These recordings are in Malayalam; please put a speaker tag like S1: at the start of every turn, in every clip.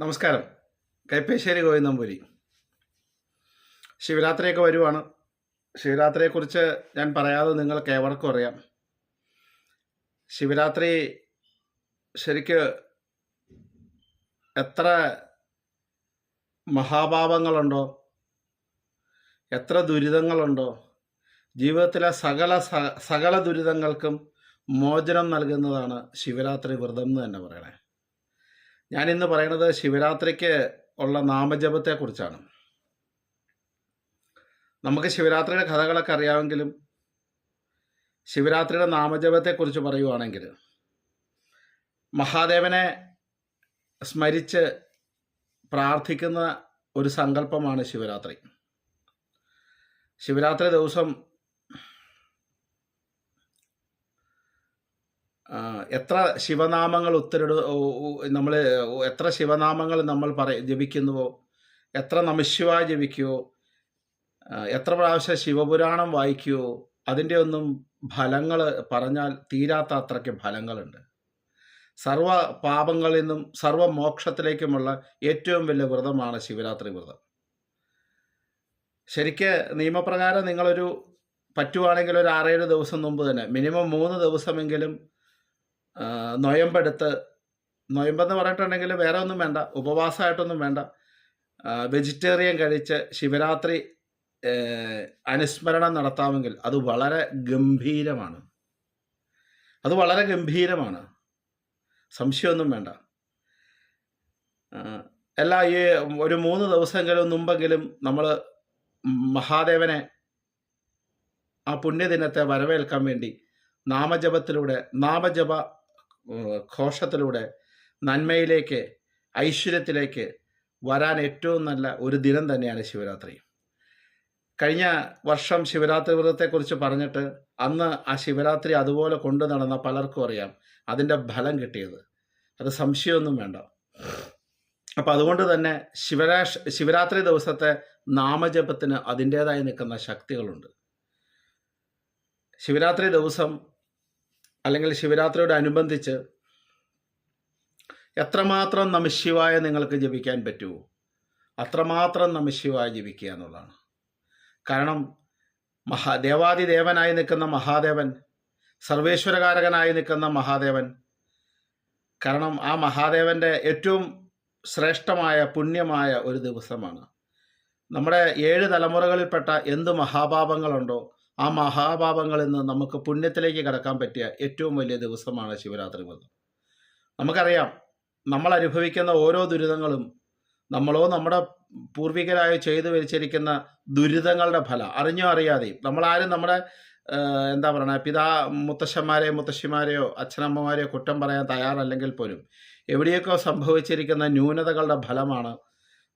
S1: നമസ്കാരം. കൈപ്പേശ്ശേരി ഗോവിന്ദമ്പൂരി ശിവരാത്രിയൊക്കെ വരുവാണ്. ശിവരാത്രിയെക്കുറിച്ച് ഞാൻ പറയാതെ നിങ്ങൾക്ക് ഏവർക്കും അറിയാം. ശിവരാത്രി ശരിക്ക് എത്ര മഹാപാപങ്ങളുണ്ടോ? എത്ര ദുരിതങ്ങളുണ്ടോ? ജീവിതത്തിലെ സകല സകല ദുരിതങ്ങൾക്കും മോചനം നൽകുന്നതാണ് ശിവരാത്രി വ്രതം എന്ന് തന്നെ പറയണേ. ഞാൻ ഇന്ന് പറയുന്നത് ശിവരാത്രിക്ക് ഉള്ള നാമജപത്തെക്കുറിച്ചാണ്. നമുക്ക് ശിവരാത്രിയുടെ കഥകളൊക്കെ അറിയാമെങ്കിലും ശിവരാത്രിയുടെ നാമജപത്തെക്കുറിച്ച് പറയുവാണെങ്കിൽ മഹാദേവനെ സ്മരിച്ച് പ്രാർത്ഥിക്കുന്ന ഒരു സങ്കല്പമാണ് ശിവരാത്രി. ശിവരാത്രി ദിവസം എത്ര ശിവനാമങ്ങൾ ഉത്തരട നമ്മൾ എത്ര ശിവനാമങ്ങൾ നമ്മൾ പറ ജപിക്കുന്നുവോ? എത്ര നമശിവ ജപിക്കുവോ? എത്ര പ്രാവശ്യം ശിവപുരാണം വായിക്കുവോ? അതിന്റെ ഒന്നും ഫലങ്ങൾ പറഞ്ഞാൽ തീരാത്ത അത്രയ്ക്ക് ഫലങ്ങളുണ്ട്. സർവ പാപങ്ങളിൽ നിന്നും സർവ മോക്ഷത്തിലേക്കുമുള്ള ഏറ്റവും വലിയ വ്രതമാണ് ശിവരാത്രി വ്രതം. ശരിക്ക് നിയമപ്രകാരം നിങ്ങളൊരു പറ്റുവാണെങ്കിൽ ഒരു ആറേഴ് ദിവസം മുമ്പ് തന്നെ മിനിമം മൂന്ന് ദിവസമെങ്കിലും നൊയമ്പെടുത്ത് നൊയമ്പെന്ന് പറഞ്ഞിട്ടുണ്ടെങ്കിൽ വേറെ ഒന്നും വേണ്ട ഉപവാസമായിട്ടൊന്നും വേണ്ട. വെജിറ്റേറിയൻ കഴിച്ച് ശിവരാത്രി അനുസ്മരണം നടത്താമെങ്കിൽ അത് വളരെ ഗംഭീരമാണ്. അത് വളരെ ഗംഭീരമാണ്. സംശയമൊന്നും വേണ്ട. എല്ലാ ഈ ഒരു മൂന്ന് ദിവസമെങ്കിലും മുമ്പെങ്കിലും നമ്മൾ മഹാദേവനെ ആ പുണ്യദിനത്തെ വരവേൽക്കാൻ വേണ്ടി നാമജപത്തിലൂടെ നാമജപ ഘോഷത്തിലൂടെ നന്മയിലേക്ക് ഐശ്വര്യത്തിലേക്ക് വരാൻ ഏറ്റവും നല്ല ഒരു ദിനം തന്നെയാണ് ശിവരാത്രി. കഴിഞ്ഞ വർഷം ശിവരാത്രി വ്രതത്തെക്കുറിച്ച് പറഞ്ഞിട്ട് അന്ന് ആ ശിവരാത്രി അതുപോലെ കൊണ്ടു നടന്ന പലർക്കും അറിയാം. അതിന്റെ ഫലം കിട്ടിയത്. അത് സംശയമൊന്നും വേണ്ട. അപ്പം അതുകൊണ്ട് തന്നെ ശിവരാഷ് ശിവരാത്രി ദിവസത്തെ നാമജപത്തിന് അതിന്റേതായി നിൽക്കുന്ന ശക്തികളുണ്ട്. ശിവരാത്രി ദിവസം അല്ലെങ്കിൽ ശിവരാത്രിയോടനുബന്ധിച്ച് എത്രമാത്രം നമശിവായ നിങ്ങൾക്ക് ജപിക്കാൻ പറ്റുമോ അത്രമാത്രം നമശിവായ ജപിക്കുക എന്നുള്ളതാണ്. കാരണം മഹാ ദേവാദിദേവനായി നിൽക്കുന്ന മഹാദേവൻ സർവേശ്വരകാരകനായി നിൽക്കുന്ന മഹാദേവൻ കാരണം ആ മഹാദേവന്റെ ഏറ്റവും ശ്രേഷ്ഠമായ പുണ്യമായ ഒരു ദിവസമാണ്. നമ്മുടെ ഏഴ് തലമുറകളിൽപ്പെട്ട എന്ത് മഹാപാപങ്ങളുണ്ടോ ആ മഹാപാപങ്ങളിൽ നിന്ന് നമുക്ക് പുണ്യത്തിലേക്ക് കടക്കാൻ പറ്റിയ ഏറ്റവും വലിയ ദിവസമാണ് ശിവരാത്രി വ്രതം. നമുക്കറിയാം നമ്മൾ അനുഭവിക്കുന്ന ഓരോ ദുരിതങ്ങളും നമ്മളോ നമ്മുടെ പൂർവികരായോ ചെയ്തു വരിച്ചിരിക്കുന്ന ദുരിതങ്ങളുടെ ഫലം അറിഞ്ഞോ അറിയാതെയും. നമ്മളാരും നമ്മുടെ എന്താ പറയുക പിതാ മുത്തശ്ശന്മാരെയോ മുത്തശ്ശിമാരെയോ അച്ഛനമ്മമാരെയോ കുറ്റം പറയാൻ തയ്യാറല്ലെങ്കിൽ പോലും എവിടെയൊക്കെ സംഭവിച്ചിരിക്കുന്ന ന്യൂനതകളുടെ ഫലമാണ്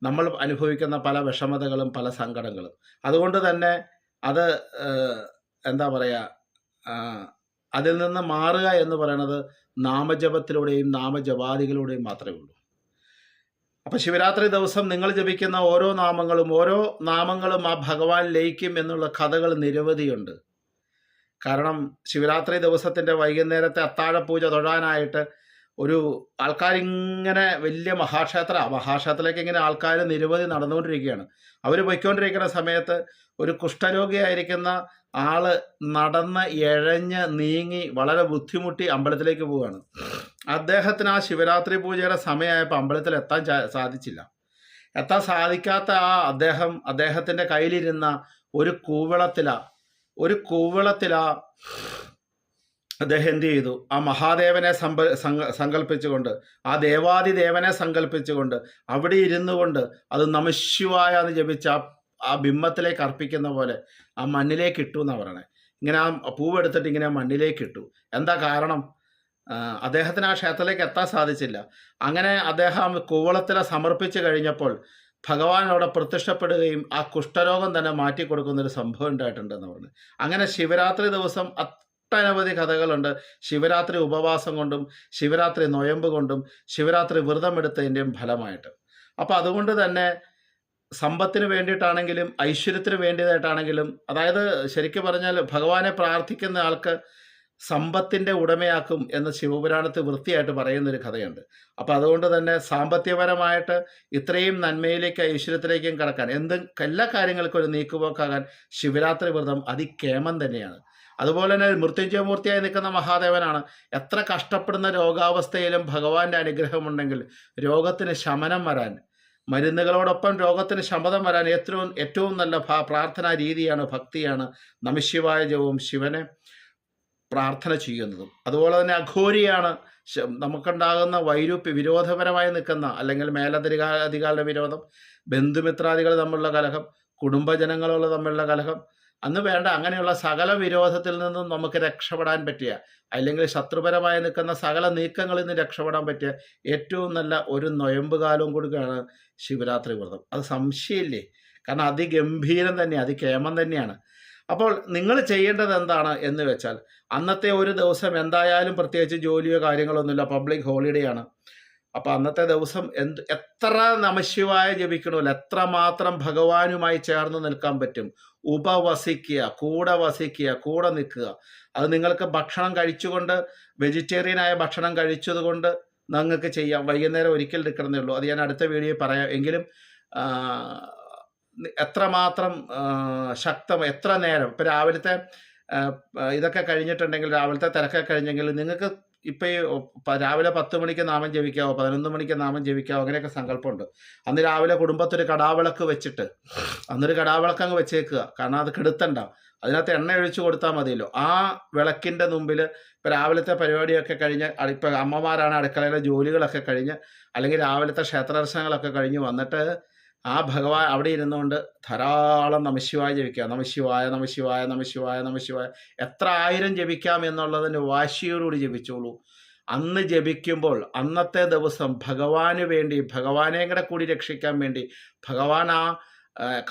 S1: നമ്മൾ അനുഭവിക്കുന്ന പല വിഷമതകളും പല സങ്കടങ്ങളും. അതുകൊണ്ട് തന്നെ അത് എന്താ പറയുക അതിൽ നിന്ന് മാറുക എന്ന് പറയുന്നത് നാമജപത്തിലൂടെയും നാമജപാദികളിലൂടെയും മാത്രമേ ഉള്ളൂ. അപ്പം ശിവരാത്രി ദിവസം നിങ്ങൾ ജപിക്കുന്ന ഓരോ നാമങ്ങളും ഓരോ നാമങ്ങളും ആ ഭഗവാൻ ലയിക്കും എന്നുള്ള കഥകൾ നിരവധിയുണ്ട്. കാരണം ശിവരാത്രി ദിവസത്തിന്റെ വൈകുന്നേരത്തെ അത്താഴപൂജ തൊഴാനായിട്ട് ഒരു ആൾക്കാരിങ്ങനെ വലിയ മഹാക്ഷേത്ര മഹാക്ഷേത്രത്തിലേക്ക് ഇങ്ങനെ ആൾക്കാർ നിരവധി നടന്നുകൊണ്ടിരിക്കുകയാണ്. അവർ പോയിക്കൊണ്ടിരിക്കുന്ന സമയത്ത് ഒരു കുഷ്ഠരോഗിയായിരിക്കുന്ന ആൾ നടന്ന് എഴഞ്ഞ് നീങ്ങി വളരെ ബുദ്ധിമുട്ടി അമ്പലത്തിലേക്ക് പോവുകയാണ് അദ്ദേഹത്തിന് ആ ശിവരാത്രി പൂജയുടെ സമയമായപ്പോൾ അമ്പലത്തിൽ എത്താൻ സാധിച്ചില്ല. എത്താൻ സാധിക്കാത്ത ആ അദ്ദേഹം അദ്ദേഹത്തിന്റെ കയ്യിലിരുന്ന ഒരു കൂവളത്തില ഒരു കൂവളത്തില അദ്ദേഹം എന്ത് ചെയ്തു? ആ മഹാദേവനെ സമ്പ സങ്ക സങ്കല്പിച്ചുകൊണ്ട് ആ ദേവാദിദേവനെ സങ്കല്പിച്ചുകൊണ്ട് അവിടെ ഇരുന്നു കൊണ്ട് അത് നമശിവായ എന്ന് ജപിച്ച ആ ബിംബത്തിലേക്ക് അർപ്പിക്കുന്ന പോലെ ആ മണ്ണിലേക്ക് ഇട്ടു എന്നാണ് പറയണേ. ഇങ്ങനെ ആ പൂവെടുത്തിട്ട് ഇങ്ങനെ മണ്ണിലേക്ക് ഇട്ടു. എന്താ കാരണം? അദ്ദേഹത്തിന് ആ ക്ഷേത്രത്തിലേക്ക് എത്താൻ സാധിച്ചില്ല. അങ്ങനെ അദ്ദേഹം കൂവളത്തിലെ സമർപ്പിച്ചു കഴിഞ്ഞപ്പോൾ ഭഗവാൻ അവിടെ പ്രത്യക്ഷപ്പെടുകയും ആ കുഷ്ഠരോഗം തന്നെ മാറ്റി കൊടുക്കുന്ന ഒരു സംഭവം ഉണ്ടായിട്ടുണ്ടെന്ന് പറഞ്ഞു. അങ്ങനെ ശിവരാത്രി ദിവസം ഒട്ടനവധി കഥകളുണ്ട്. ശിവരാത്രി ഉപവാസം കൊണ്ടും ശിവരാത്രി നൊയമ്പ് കൊണ്ടും ശിവരാത്രി വ്രതമെടുത്തതിന്റെയും ഫലമായിട്ട്. അപ്പോൾ അതുകൊണ്ട് തന്നെ സമ്പത്തിന് വേണ്ടിയിട്ടാണെങ്കിലും ഐശ്വര്യത്തിന് വേണ്ടിയതായിട്ടാണെങ്കിലും അതായത് ശരിക്കും പറഞ്ഞാൽ ഭഗവാനെ പ്രാർത്ഥിക്കുന്ന ആൾക്ക് സമ്പത്തിന്റെ ഉടമയാക്കും എന്ന് ശിവപുരാണത്തിൽ വൃത്തിയായിട്ട് പറയുന്നൊരു കഥയുണ്ട്. അപ്പോൾ അതുകൊണ്ട് തന്നെ സാമ്പത്തികപരമായിട്ട് ഇത്രയും നന്മയിലേക്ക് ഐശ്വര്യത്തിലേക്കും കടക്കാൻ എന്ത് എല്ലാ കാര്യങ്ങൾക്കും ഒരു നീക്കുപോക്കാകാൻ ശിവരാത്രി വ്രതം അതിക്കേമം തന്നെയാണ്. അതുപോലെ തന്നെ മൃത്യുഞ്ജയമൂർത്തിയായി നിൽക്കുന്ന മഹാദേവനാണ് എത്ര കഷ്ടപ്പെടുന്ന രോഗാവസ്ഥയിലും ഭഗവാന്റെ അനുഗ്രഹമുണ്ടെങ്കിൽ രോഗത്തിന് ശമനം വരാൻ മരുന്നുകളോടൊപ്പം രോഗത്തിന് ശമതം വരാൻ ഏറ്റവും ഏറ്റവും നല്ല പ്രാർത്ഥനാ രീതിയാണ് ഭക്തിയാണ് നമശിവായ ജവും ശിവനെ പ്രാർത്ഥന ചെയ്യുന്നതും. അതുപോലെ തന്നെ അഘോരിയാണ് നമുക്കുണ്ടാകുന്ന വൈരൂപ്യ വിരോധപരമായി നിൽക്കുന്ന അല്ലെങ്കിൽ മേലധികാരികളുടെ വിരോധം ബന്ധുമിത്രാദികൾ തമ്മിലുള്ള കലഹം കുടുംബജനങ്ങളുള്ള തമ്മിലുള്ള കലഹം അന്ന് വേണ്ട അങ്ങനെയുള്ള സകല വിരോധത്തിൽ നിന്നും നമുക്ക് രക്ഷപ്പെടാൻ പറ്റിയ അല്ലെങ്കിൽ ശത്രുപരമായി നിൽക്കുന്ന സകല നീക്കങ്ങളിൽ നിന്ന് രക്ഷപ്പെടാൻ പറ്റിയ ഏറ്റവും നല്ല ഒരു നൊയമ്പ് കാലവും കൊടുക്കുകയാണ് ശിവരാത്രി വ്രതം. അത് സംശയമില്ലേ? കാരണം അതിഗംഭീരം തന്നെ അതികേമം തന്നെയാണ്. അപ്പോൾ നിങ്ങൾ ചെയ്യേണ്ടത് എന്താണ് എന്ന് വെച്ചാൽ അന്നത്തെ ഒരു ദിവസം എന്തായാലും പ്രത്യേകിച്ച് ജോലിയോ കാര്യങ്ങളൊന്നുമില്ല പബ്ലിക് ഹോളിഡേ ആണ്. അപ്പോൾ അന്നത്തെ ദിവസം എന്ത് എത്ര നമശിവായ ജപിക്കണമല്ല എത്ര മാത്രം ഭഗവാനുമായി ചേർന്ന് നിൽക്കാൻ പറ്റും. ഉപവസിക്കുക കൂടെ വസിക്കുക കൂടെ നിൽക്കുക. അത് നിങ്ങൾക്ക് ഭക്ഷണം കഴിച്ചുകൊണ്ട് വെജിറ്റേറിയനായ ഭക്ഷണം കഴിച്ചതുകൊണ്ട് നിങ്ങൾക്ക് ചെയ്യാം. വൈകുന്നേരം ഒരിക്കൽ എടുക്കണമെന്നേ ഉള്ളൂ. അത് ഞാൻ അടുത്ത വീഡിയോയിൽ പറയാം. എങ്കിലും എത്രമാത്രം ശക്തം എത്ര നേരം? ഇപ്പം രാവിലത്തെ ഇതൊക്കെ കഴിഞ്ഞിട്ടുണ്ടെങ്കിൽ രാവിലത്തെ തിരക്കൊക്കെ കഴിഞ്ഞെങ്കിൽ നിങ്ങൾക്ക് ഇപ്പം ഈ രാവിലെ പത്ത് മണിക്ക് നാമം ജപിക്കാവോ? പതിനൊന്ന് മണിക്ക് നാമം ജപിക്കാവോ? അങ്ങനെയൊക്കെ സങ്കല്പമുണ്ട്. അന്ന് രാവിലെ കുടുംബത്തൊരു കടാവിളക്ക് വെച്ചിട്ട് അന്നൊരു കടാവിളക്ക് അങ്ങ് വെച്ചേക്കുക. കാരണം അത് കെടുത്തണ്ട. അതിനകത്ത് എണ്ണ ഒഴിച്ചു കൊടുത്താൽ മതിയല്ലോ. ആ വിളക്കിന്റെ മുമ്പിൽ ഇപ്പോൾ രാവിലത്തെ പരിപാടിയൊക്കെ കഴിഞ്ഞ് ഇപ്പം അമ്മമാരാണ് അടുക്കളയിലെ ജോലികളൊക്കെ കഴിഞ്ഞ് അല്ലെങ്കിൽ രാവിലത്തെ ക്ഷേത്രദർശനങ്ങളൊക്കെ കഴിഞ്ഞ് വന്നിട്ട് ആ ഭഗവാൻ അവിടെ ഇരുന്നുകൊണ്ട് ധാരാളം നമശിവായ ജപിക്കുക. നമശിവായ നമശിവായ നമശിവായ നമശിവായ എത്ര ആയിരം ജപിക്കാം എന്നുള്ളതിന് വാശിയോടുകൂടി ജപിച്ചോളൂ. അന്ന് ജപിക്കുമ്പോൾ അന്നത്തെ ദിവസം ഭഗവാന് വേണ്ടി ഭഗവാനെ കൂടെ കൂടി രക്ഷിക്കാൻ വേണ്ടി ഭഗവാൻ ആ,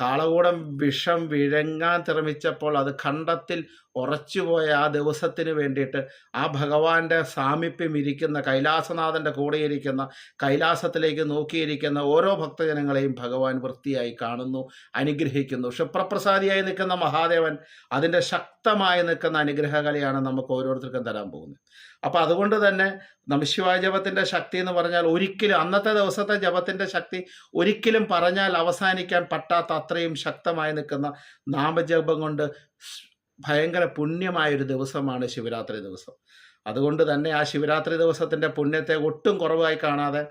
S1: കാളകൂടം വിഷം വിഴങ്ങാൻ ശ്രമിച്ചപ്പോൾ അത് ഖണ്ഡത്തിൽ ഉറച്ചുപോയ ആ ദിവസത്തിന് വേണ്ടിയിട്ട് ആ ഭഗവാന്റെ സാമീപ്യം ഇരിക്കുന്ന കൈലാസനാഥന്റെ കൂടെയിരിക്കുന്ന കൈലാസത്തിലേക്ക് നോക്കിയിരിക്കുന്ന ഓരോ ഭക്തജനങ്ങളെയും ഭഗവാൻ വൃത്തിയായി കാണുന്നു അനുഗ്രഹിക്കുന്നു. ക്ഷുപ്രപ്രസാദിയായി നിൽക്കുന്ന മഹാദേവൻ അതിന്റെ ശക്തമായി നിൽക്കുന്ന അനുഗ്രഹകലയാണ് നമുക്ക് ഓരോരുത്തർക്കും തരാൻ പോകുന്നത്. അപ്പോൾ അതുകൊണ്ട് തന്നെ നമശിവായ ജപത്തിന്റെ ശക്തി എന്ന് പറഞ്ഞാൽ ഒരിക്കലും അന്നത്തെ ദിവസത്തെ ജപത്തിന്റെ ശക്തി ഒരിക്കലും പറഞ്ഞാൽ അവസാനിക്കാൻ പറ്റാത്ത അത്രയും ശക്തമായി നിൽക്കുന്ന നാമജപം കൊണ്ട് ഭയങ്കര പുണ്യമായൊരു ദിവസമാണ് ശിവരാത്രി ദിവസം. അതുകൊണ്ട് തന്നെ ആ ശിവരാത്രി ദിവസത്തിന്റെ പുണ്യത്തെ ഒട്ടും കുറവായി കാണാതെ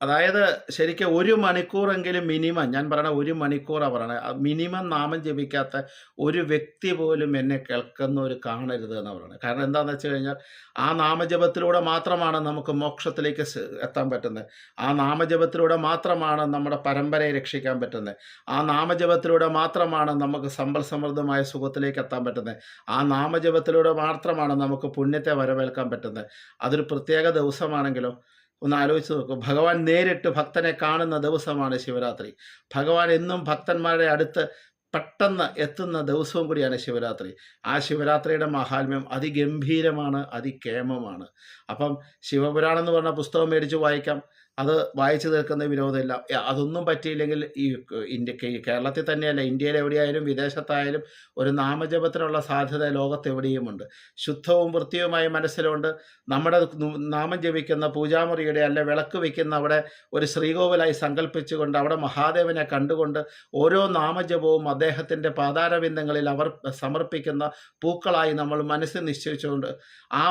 S1: അതായത് ശരിക്കും ഒരു മണിക്കൂറെങ്കിലും മിനിമം ഞാൻ പറയണ ഒരു മണിക്കൂറാണ് പറയണത് മിനിമം നാമം ജപിക്കാത്ത ഒരു വ്യക്തി പോലും എന്നെ കേൾക്കുന്ന ഒരു കാണരുത് എന്ന് പറയുന്നത് കാരണം എന്താണെന്ന് വെച്ച് കഴിഞ്ഞാൽ ആ നാമജപത്തിലൂടെ മാത്രമാണ് നമുക്ക് മോക്ഷത്തിലേക്ക് എത്താൻ പറ്റുന്നത്. ആ നാമജപത്തിലൂടെ മാത്രമാണ് നമ്മുടെ പരമ്പരയെ രക്ഷിക്കാൻ പറ്റുന്നത്. ആ നാമജപത്തിലൂടെ മാത്രമാണ് നമുക്ക് സമ്പൽ സമൃദ്ധമായ സുഖത്തിലേക്ക് എത്താൻ പറ്റുന്നത്. ആ നാമജപത്തിലൂടെ മാത്രമാണ് നമുക്ക് പുണ്യത്തെ വരവേൽക്കാൻ പറ്റുന്നത്. അതൊരു പ്രത്യേക ദിവസമാണെങ്കിലോ ഒന്ന് ആലോചിച്ച് നോക്കൂ. ഭഗവാൻ നേരിട്ട് ഭക്തനെ കാണുന്ന ദിവസമാണ് ശിവരാത്രി. ഭഗവാൻ എന്നും ഭക്തന്മാരുടെ അടുത്ത് പെട്ടെന്ന് എത്തുന്ന ദിവസവും കൂടിയാണ് ശിവരാത്രി. ആ ശിവരാത്രിയുടെ മഹാത്മ്യം അതിഗംഭീരമാണ് അതികേമമാണ്. അപ്പം ശിവപുരാണം എന്ന് പറഞ്ഞ പുസ്തകം മേടിച്ച് വായിക്കാം. അത് വായിച്ചു തീർക്കുന്ന വിനോദമില്ല അതൊന്നും പറ്റിയില്ലെങ്കിൽ ഈ ഇന്ത്യ കേരളത്തിൽ തന്നെയല്ല ഇന്ത്യയിൽ എവിടെയായാലും വിദേശത്തായാലും ഒരു നാമജപത്തിനുള്ള സാധ്യത ലോകത്ത് എവിടെയുമുണ്ട് ശുദ്ധവും വൃത്തിയുമായ മനസ്സിലുണ്ട്. നമ്മുടെ നാമം ജപിക്കുന്ന പൂജാമുറിയുടെ അല്ല വിളക്ക് വയ്ക്കുന്ന അവിടെ ഒരു ശ്രീകോവിലായി സങ്കല്പിച്ചുകൊണ്ട് അവിടെ മഹാദേവനെ കണ്ടുകൊണ്ട് ഓരോ നാമജപവും അദ്ദേഹത്തിന്റെ പാതാരബിന്ദങ്ങളിൽ അവർ സമർപ്പിക്കുന്ന പൂക്കളായി നമ്മൾ മനസ്സിൽ നിശ്ചയിച്ചുകൊണ്ട് ആ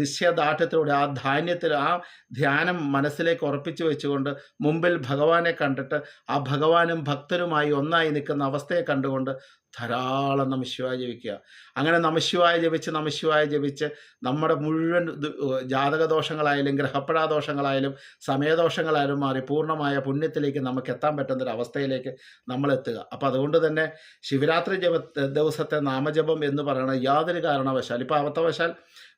S1: നിശ്ചയദാർഢ്യത്തിലൂടെ ആ ധാന്യത്തിൽ ആ ധ്യാനം മനസ്സിലേക്ക് ഉറപ്പിച്ചു വെച്ചുകൊണ്ട് മുമ്പിൽ ഭഗവാനെ കണ്ടിട്ട് ആ ഭഗവാനും ഭക്തരുമായി ഒന്നായി നിൽക്കുന്ന അവസ്ഥയെ കണ്ടുകൊണ്ട് ധാരാളം നമശിവായ ജപിക്കുക. അങ്ങനെ നമശിവായ ജപിച്ച് നമശിവായ ജപിച്ച് നമ്മുടെ മുഴുവൻ ജാതകദോഷങ്ങളായാലും ഗ്രഹപ്പഴാദോഷങ്ങളായാലും സമയദോഷങ്ങളായാലും മാറി പൂർണമായ പുണ്യത്തിലേക്ക് നമുക്ക് എത്താൻ പറ്റുന്ന ഒരു അവസ്ഥയിലേക്ക് നമ്മൾ എത്തുക. അപ്പോൾ അതുകൊണ്ട് തന്നെ ശിവരാത്രി ജപ ദിവസത്തെ നാമജപം എന്ന് പറയുന്നത് യാതൊരു കാരണവശാൽ ഇപ്പോൾ അബദ്ധവശാൽ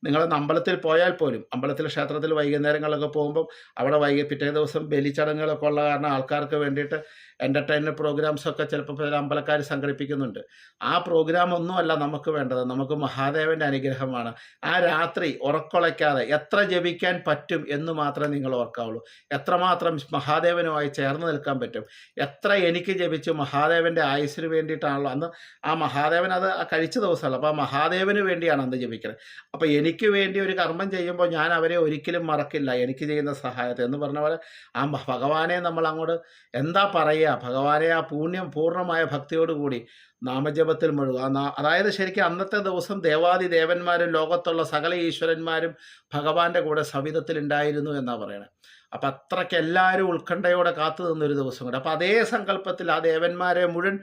S1: നിങ്ങളൊന്ന് അമ്പലത്തിൽ പോയാൽ പോലും അമ്പലത്തിൽ ക്ഷേത്രത്തിൽ വൈകുന്നേരങ്ങളിലൊക്കെ പോകുമ്പം അവിടെ വൈകി പിറ്റേ ദിവസം ബലിച്ചടങ്ങുകളൊക്കെ ഉള്ള കാരണം ആൾക്കാർക്ക് വേണ്ടിയിട്ട് എന്റർടൈൻമെന്റ് പ്രോഗ്രാംസൊക്കെ ചിലപ്പോൾ ചില അമ്പലക്കാർ സംഘടിപ്പിക്കുന്നുണ്ട്. ആ പ്രോഗ്രാം ഒന്നുമല്ല നമുക്ക് വേണ്ടത്. നമുക്ക് മഹാദേവന്റെ അനുഗ്രഹമാണ്. ആ രാത്രി ഉറക്കൊളയ്ക്കാതെ എത്ര ജപിക്കാൻ പറ്റും എന്ന് മാത്രമേ നിങ്ങൾ ഓർക്കാവുള്ളൂ. എത്രമാത്രം മഹാദേവനുമായി ചേർന്ന് നിൽക്കാൻ പറ്റും. എത്ര എനിക്ക് ജപിച്ചു മഹാദേവന്റെ ആയുസ്സിന് വേണ്ടിയിട്ടാണല്ലോ അന്ന് ആ മഹാദേവൻ അത് കഴിച്ച ദിവസമല്ല. അപ്പോൾ ആ മഹാദേവന് വേണ്ടിയാണ് അന്ന് ജപിക്കുന്നത് അപ്പോൾ എനിക്ക് വേണ്ടി ഒരു കർമ്മം ചെയ്യുമ്പോൾ ഞാൻ അവരെ ഒരിക്കലും മറക്കില്ല. എനിക്ക് ചെയ്യുന്ന സഹായത്തെ. എന്ന് പറഞ്ഞ പോലെ ആ ഭഗവാനെ നമ്മൾ അങ്ങോട്ട് എന്താ പറയുക? ഭഗവാനെ ആ പുണ്യം പൂർണമായ ഭക്തിയോടുകൂടി നാമജപത്തിൽ മുഴുകുക. അതായത് ശരിക്കും അന്നത്തെ ദിവസം ദേവാദി ദേവന്മാരും ലോകത്തുള്ള സകല ഈശ്വരന്മാരും ഭഗവാന്റെ കൂടെ സവിധത്തിൽ ഉണ്ടായിരുന്നു എന്നാണ് പറയണത് അപ്പം അത്രയ്ക്ക് എല്ലാവരും ഉത്കണ്ഠയോടെ കാത്തു നിന്നൊരു ദിവസം കൂടെ. അപ്പം അതേ സങ്കല്പത്തിൽ ആ ദേവന്മാരെ മുഴുവൻ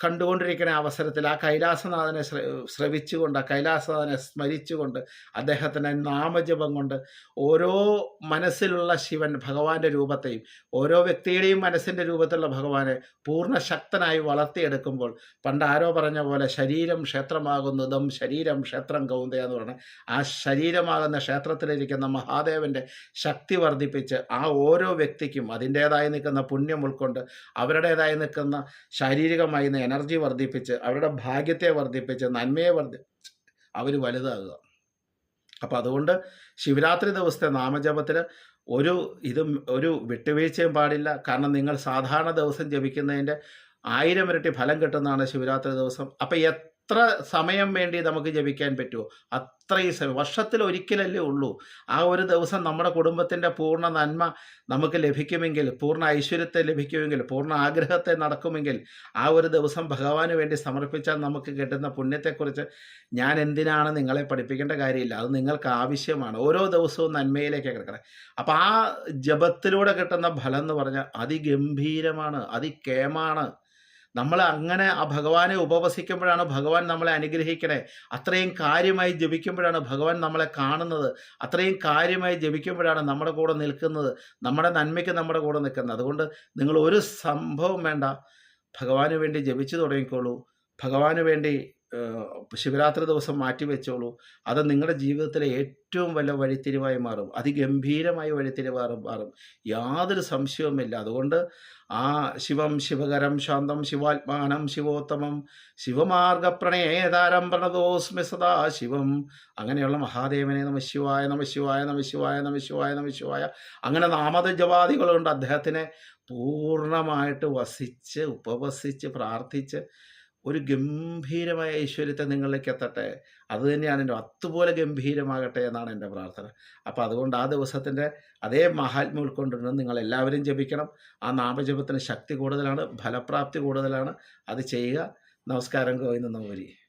S1: കണ്ടുകൊണ്ടിരിക്കുന്ന അവസരത്തിൽ ആ കൈലാസനാഥനെ ശ്ര ശ്രവിച്ചുകൊണ്ട് ആ കൈലാസനാഥനെ സ്മരിച്ചുകൊണ്ട് അദ്ദേഹത്തിന്റെ നാമജപം കൊണ്ട് ഓരോ മനസ്സിലുള്ള ശിവൻ ഭഗവാന്റെ രൂപത്തെയും ഓരോ വ്യക്തിയുടെയും മനസ്സിന്റെ രൂപത്തിലുള്ള ഭഗവാനെ പൂർണ ശക്തനായി വളർത്തിയെടുക്കുമ്പോൾ പണ്ട് ആരോ പറഞ്ഞ പോലെ ശരീരം ക്ഷേത്രമാകുന്നതും ശരീരം ക്ഷേത്രം കൗന്ദയ എന്ന് പറഞ്ഞ ആ ശരീരമാകുന്ന ക്ഷേത്രത്തിലിരിക്കുന്ന മഹാദേവന്റെ ശക്തി വർദ്ധിപ്പിച്ച് ആ ഓരോ വ്യക്തിക്കും അതിന്റേതായി നിൽക്കുന്ന പുണ്യം ഉൾക്കൊണ്ട് അവരുടേതായി നിൽക്കുന്ന ശാരീരികമായി എനർജി വർദ്ധിപ്പിച്ച് അവരുടെ ഭാഗ്യത്തെ വർദ്ധിപ്പിച്ച് നന്മയെ വർദ്ധിപ്പിച്ച് അവർ വലുതാകുക. അപ്പം അതുകൊണ്ട് ശിവരാത്രി ദിവസത്തെ നാമജപത്തിൽ ഒരു ഇതും ഒരു വിട്ടുവീഴ്ചയും പാടില്ല. കാരണം നിങ്ങൾ സാധാരണ ദിവസം ജപിക്കുന്നതിന്റെ ആയിരം ഇരട്ടി ഫലം കിട്ടുന്നതാണ് ശിവരാത്രി ദിവസം. അപ്പം എത്ര സമയം വേണ്ടി നമുക്ക് ജപിക്കാൻ പറ്റുമോ? അത്രയും സമയം. വർഷത്തിൽ ഒരിക്കലല്ലേ ഉള്ളൂ. ആ ഒരു ദിവസം നമ്മുടെ കുടുംബത്തിന്റെ പൂർണ നന്മ നമുക്ക് ലഭിക്കുമെങ്കിൽ പൂർണ ഐശ്വര്യത്തെ ലഭിക്കുമെങ്കിൽ പൂർണ ആഗ്രഹത്തെ നടക്കുമെങ്കിൽ ആ ഒരു ദിവസം ഭഗവാന് വേണ്ടി സമർപ്പിച്ചാൽ നമുക്ക് കിട്ടുന്ന പുണ്യത്തെക്കുറിച്ച് ഞാൻ എന്തിനാണ് നിങ്ങളെ പഠിപ്പിക്കേണ്ട കാര്യമില്ല. അത് നിങ്ങൾക്ക് ആവശ്യമാണ്. ഓരോ ദിവസവും നന്മയിലേക്ക് കിടക്കണം. അപ്പം ആ ജപത്തിലൂടെ കിട്ടുന്ന ഫലം എന്ന് പറഞ്ഞാൽ അതിഗംഭീരമാണ് അതിക്കേമാണ്. നമ്മൾ അങ്ങനെ ആ ഭഗവാനെ ഉപവസിക്കുമ്പോഴാണ് ഭഗവാൻ നമ്മളെ അനുഗ്രഹിക്കണേ? അത്രയും കാര്യമായി ജപിക്കുമ്പോഴാണ് ഭഗവാൻ നമ്മളെ കാണുന്നത്? അത്രയും കാര്യമായി ജപിക്കുമ്പോഴാണ് നമ്മുടെ കൂടെ നിൽക്കുന്നത്? നമ്മുടെ നന്മയ്ക്ക് നമ്മുടെ കൂടെ നിൽക്കുന്നത്? അതുകൊണ്ട് നിങ്ങൾ ഒരു സംഭവം വേണ്ട. ഭഗവാന് വേണ്ടി ജപിച്ചു തുടങ്ങിക്കോളൂ. ഭഗവാന് വേണ്ടി ശിവരാത്രി ദിവസം മാറ്റി വെച്ചോളൂ. അത് നിങ്ങളുടെ ജീവിതത്തിലെ ഏറ്റവും വലിയ വഴിത്തിരിവായി മാറും. അതിഗംഭീരമായ വഴിത്തിരിവാറ് മാറും. യാതൊരു സംശയവുമില്ല. അതുകൊണ്ട് ആ ശിവം ശിവകരം ശാന്തം ശിവാത്മാനം ശിവോത്തമം ശിവമാർഗപ്രണയേതാരം പ്രണതോസ്മി സദാ ശിവം. അങ്ങനെയുള്ള മഹാദേവനെ നമ ശിവായ നമ ശിവായ നമ ശിവായ നമ ശിവായ നമ ശിവായ. അങ്ങനെ നാമത ജപാദികളുണ്ട് അദ്ദേഹത്തിനെ പൂർണമായിട്ട് വസിച്ച് ഉപവസിച്ച് പ്രാർത്ഥിച്ച് ഒരു ഗംഭീരമായ ഐശ്വര്യത്തെ നിങ്ങളിലേക്ക് എത്തട്ടെ. അത് തന്നെയാണ് എന്റെ അതുപോലെ ഗംഭീരമാകട്ടെ എന്നാണ് എന്റെ പ്രാർത്ഥന. അപ്പോൾ അതുകൊണ്ട് ആ ദിവസത്തിന്റെ അതേ മഹാത്മ്യം ഉൾക്കൊണ്ടിരുന്ന് നിങ്ങൾ എല്ലാവരും ജപിക്കണം. ആ നാമജപത്തിന് ശക്തി കൂടുതലാണ് ഫലപ്രാപ്തി കൂടുതലാണ്. അത് ചെയ്യുക. നമസ്കാരം ഗോവിന്ദ നമ്പൂരി